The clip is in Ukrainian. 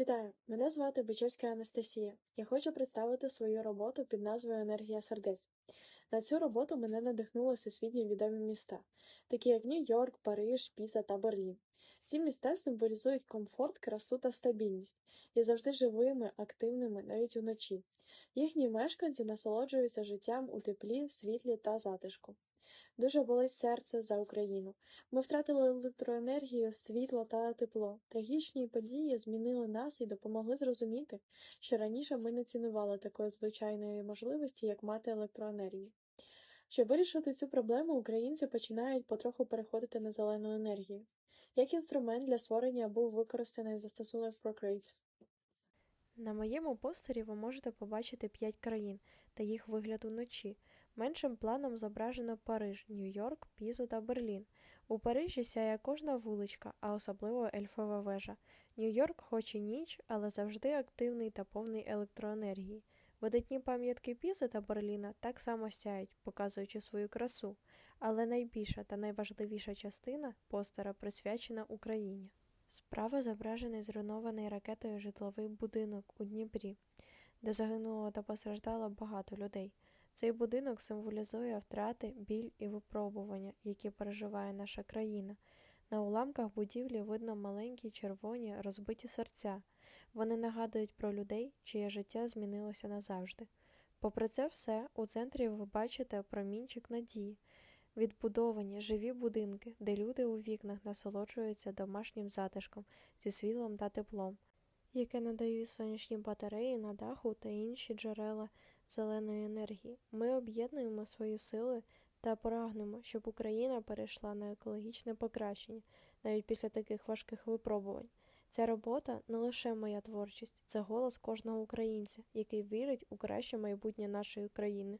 Вітаю! Мене звати Бичевська Анастасія. Я хочу представити свою роботу під назвою Енергія сердець. На цю роботу мене надихнули всесвітньо відомі міста, такі як Нью-Йорк, Париж, Піза та Берлін. Ці міста символізують комфорт, красу та стабільність, і завжди живими, активними навіть уночі. Їхні мешканці насолоджуються життям у теплі, світлі та затишку. Дуже болить серце за Україну. Ми втратили електроенергію, світло та тепло. Трагічні події змінили нас і допомогли зрозуміти, що раніше ми не цінували такої звичайної можливості, як мати електроенергію. Щоб вирішити цю проблему, українці починають потроху переходити на зелену енергію. Як інструмент для створення був використаний застосунок Procreate. На моєму постері ви можете побачити п'ять країн та їх вигляд уночі. Меншим планом зображено Париж, Нью-Йорк, Пізу та Берлін. У Парижі сяє кожна вуличка, а особливо ельфова вежа. Нью-Йорк хоч і ніч, але завжди активний та повний електроенергії. Видатні пам'ятки Пізи та Берліна так само сяють, показуючи свою красу, але найбільша та найважливіша частина постера присвячена Україні. Справа зображений зруйнований ракетою житловий будинок у Дніпрі, де загинуло та постраждало багато людей. Цей будинок символізує втрати, біль і випробування, які переживає наша країна. На уламках будівлі видно маленькі червоні розбиті серця. Вони нагадують про людей, чиє життя змінилося назавжди. Попри це все, у центрі ви бачите промінчик надії, відбудовані живі будинки, де люди у вікнах насолоджуються домашнім затишком зі світлом та теплом, яке надають сонячні батареї на даху та інші джерела зеленої енергії. Ми об'єднуємо свої сили та прагнемо, щоб Україна перейшла на екологічне покращення навіть після таких важких випробувань. Ця робота не лише моя творчість, це голос кожного українця, який вірить у краще майбутнє нашої країни.